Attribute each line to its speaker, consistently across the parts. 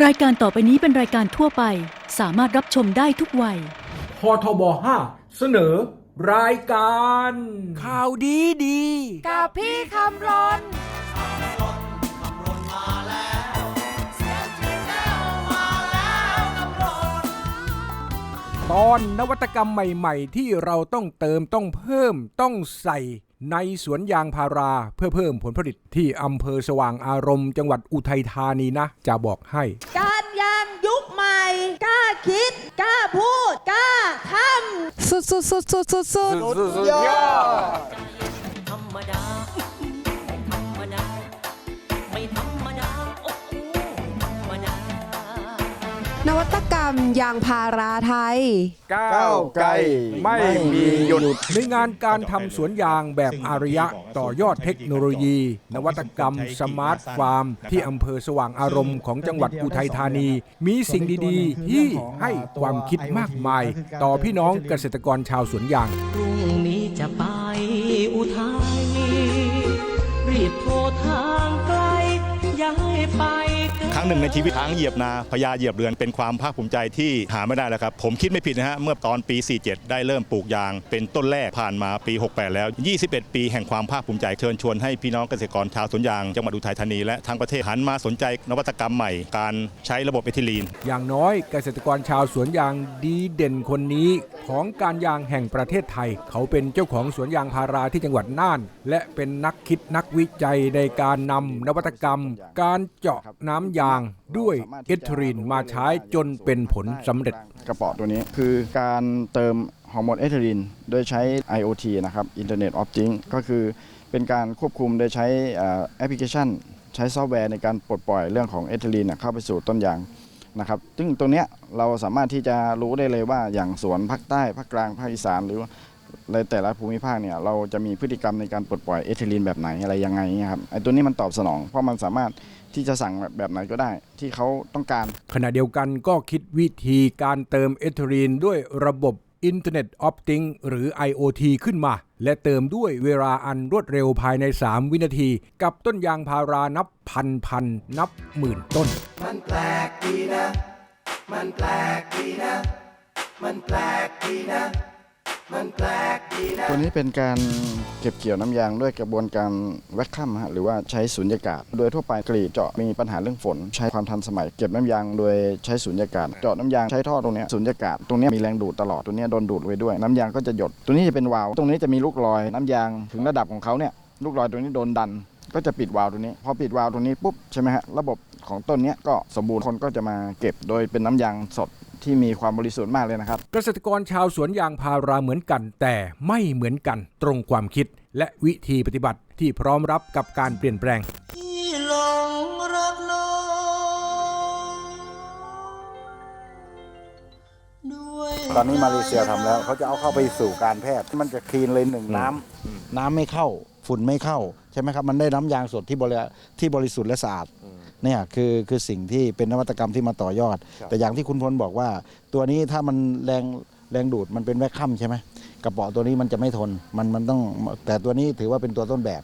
Speaker 1: รายการต่อไปนี้เป็นรายการทั่วไป สามารถรับชมได้ทุกวัย
Speaker 2: พทบ5เสนอ รายการ
Speaker 3: ข่าวดีดี
Speaker 4: กับพี่คำรน
Speaker 3: ตอนนวัตกรรมใหม่ ๆ ที่เราต้องเติมต้องเพิ่มต้องใส่ ในสวนยางพาราเพื่อเพิ่มผลผลิตที่อำเภอสว่างอารมณ์จังหวัดอุทัยธานีนะ จะบอกให้
Speaker 4: การยางยุคใหม่ กล้าคิด กล้าพูด กล้าทำ สุดสุดสุดสุดสุดสุด
Speaker 5: ธรรมดาไม่ธรรมดา ไม่ธรรมดา โอ้โหธรรมดา
Speaker 6: นวัตก รรมยางพาราไทย
Speaker 3: ก้าวไกลไม่มีหยุด ในงานการทำสวนยางแบบอารยะต่อยอดเทคโนโลยี นวัตกรรมสมาร์ทฟาร์ม ที่อำเภอสว่างอารมณ์ของจังหวัดอุทัยธานี มีสิ่งดีๆ ที่ให้ความคิดมากมาย ต่อพี่น้องเกษตรกรชาวสวนยาง
Speaker 5: พรุ่งนี้จะไปอุทัยรีบโทรทางไกลย่าให้ไป
Speaker 7: รั้งหนึ่งในชีวิตช้างเหยียบนาพญาเหยียบเรือนเป็นความภาคภูมิใจที่หาไม่ได้แล้วครับ ผมคิดไม่ผิดนะฮะเมื่อตอนปี 47 ได้เริ่มปลูกยาง เป็นต้นแรกผ่านมาปี 68 แล้ว 21 ปีแห่งความภาคภูมิใจเชิญชวนให้พี่น้องเกษตรกรชาวสวนยางจังหวัดอุทัยธานีและทั้งประเทศหันมาสนใจนวัตกรรมใหม่การใช้ระบบเอทิลีน
Speaker 3: อย่างน้อยเกษตรกรชาวสวนยางดีเด่นคนนี้ ของการยางแห่งประเทศไทย เขาเป็นเจ้าของสวนยางพาราที่จังหวัดน่าน และเป็นนักคิดนักวิจัยในการนำนวัตกรรม การเจาะน้ำยางด้วยเอทิลีนมาใช้จนเป็นผลสำเร็จ
Speaker 8: กระเป๋อตัวนี้คือการเติมฮอร์โมนเอทิลีนโดยใช้ IoT นะครับ Internet of Things ก็คือเป็นการควบคุมโดยใช้แอปพลิเคชัน ใช้ซอฟต์แวร์ในการปลดปล่อยเรื่องของเอทิลีนเข้าไปสู่ต้นยางนะครับ ซึ่งตรงเนี้ยเราสามารถที่จะรู้ได้เลยว่าอย่างสวนภาคใต้ภาคกลางภาคอีสานหรือว่า ในแต่ละภูมิภาคเนี่ยเราจะมีพฤติกรรมในการปลดปล่อยเอทิลีนแบบไหนอะไรยังไงเนี่ยครับไอ้ตัวนี้มันตอบสนอง เพราะมันสามารถที่จะสั่งแบบไหนก็ได้ ที่เขาต้องการ
Speaker 3: ขณะเดียวกันก็คิดวิธีการเติมเอทิลีนด้วยระบบ Internet of Things หรือ IoT ขึ้นมา และเติมด้วยเวลาอันรวดเร็วภายใน 3 วินาที กับต้นยางพารานับพันพันนับหมื่นต้น
Speaker 8: ตัวนี้เป็นการเก็บเกี่ยวน้ำยางด้วยกระบวนการแวคคัมฮะหรือว่าใช้สุญญากาศ โดยทั่วไปกรีดเจาะมีปัญหาเรื่องฝน ใช้ความทันสมัยเก็บน้ำยางโดยใช้สุญญากาศ เจาะน้ำยางใช้ท่อตรงเนี้ยสุญญากาศตรงเนี้ยมีแรงดูดตลอดตัวเนี้ยโดนดูดไว้ด้วยน้ำยางก็จะหยด ตัวนี้จะเป็นวาล์วตรงนี้จะมีลูกลอยน้ำยางถึงระดับของเขาเนี่ยลูกลอยตรงนี้โดนดัน ก็จะปิดวาล์วตัวนี้ พอปิดวาล์วตัวนี้ปุ๊บใช่ไหมฮะระบบของต้นเนี้ยก็สมบูรณ์คนก็จะมาเก็บโดยเป็นน้ำยางสดที่มีความบริสุทธิ์มากเลยนะครับ
Speaker 3: เกษตรกรชาวสวนยางพาราเหมือนกัน แต่ไม่เหมือนกันตรงความคิด และวิธีปฏิบัติที่พร้อมรับกับการเปลี่ยนแปลง
Speaker 5: ที่หลงรักน้องด้วย
Speaker 9: ตอนนี้มาเลเซียทำแล้ว เขาจะเอาเข้าไปสู่การแพทย์ มันจะคลีนเลยหนึ่งน้ำน้ำไม่เข้า ฝุ่นไม่เข้า ใช่ไหมครับมันได้น้ำยางสดที่บริที่บริสุทธิ์และสะอาดเนี่ยคือคือสิ่งที่เป็นนวัตกรรมที่มาต่อยอด แต่อย่างที่คุณพลบอกว่า ตัวนี้ถ้ามันแรงแรงดูดมันเป็นแวคคัมใช่ไหมกระเป๋อตัวนี้มันจะไม่ทนมันมันต้องแต่ตัวนี้ถือว่าเป็นตัวต้นแบบ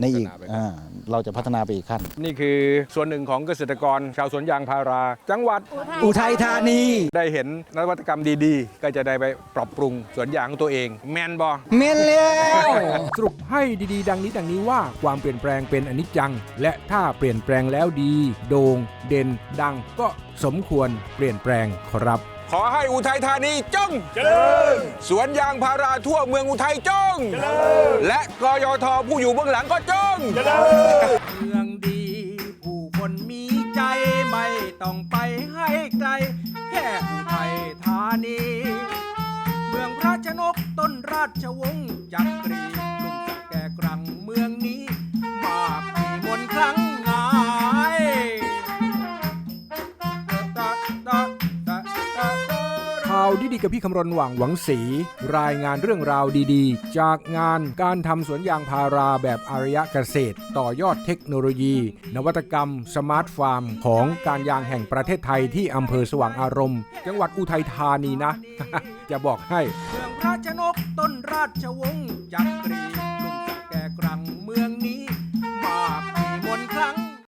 Speaker 9: ในอีกอ่าเราจะพัฒนาไปอีกขั้น
Speaker 3: นี่คือส่วนหนึ่งของเกษตรกรชาวสวนยางพารา จังหวัดอุทัยธานีได้เห็นนวัตกรรมดีๆ ก็จะได้ไปปรับปรุงสวนยางของตัวเอง แมนบอ
Speaker 9: เมนแล้ว
Speaker 3: สรุปให้ดีๆ ดังนี้ดังนี้ว่าความเปลี่ยนแปลงเป็นอนิจจัง และถ้าเปลี่ยนแปลงแล้วดี โด่งเด่นดังก็สมควรเปลี่ยนแปลงครับ ขอให้อุทัยธานีจงเจริญสวนยางพาราทั่วเมืองอุทัยจงเจริญและกยทผู้อยู่เบื้องหลังก็จงเจริญเมืองดี ผู้คนมีใจไม่ต้องไปให้ไกล แค่อุทัยธานี เมืองพระชนกต้นราชวงศ์จักรี ดีๆกับพี่คำรณหว่างหวังสี รายงานเรื่องราวดีๆ จากงานการทำสวนยางพาราแบบอารยะเกษตร ต่อยอดเทคโนโลยี นวัตกรรม สมาร์ทฟาร์ม ของการยางแห่งประเทศไทยที่อำเภอสว่างอารมณ์ จังหวัดอุทัยธานีนะ จะบอกให้เมืองระชนกต้นราชวงศ์จักรีกลุ่มสักแก่กรังเมืองนี้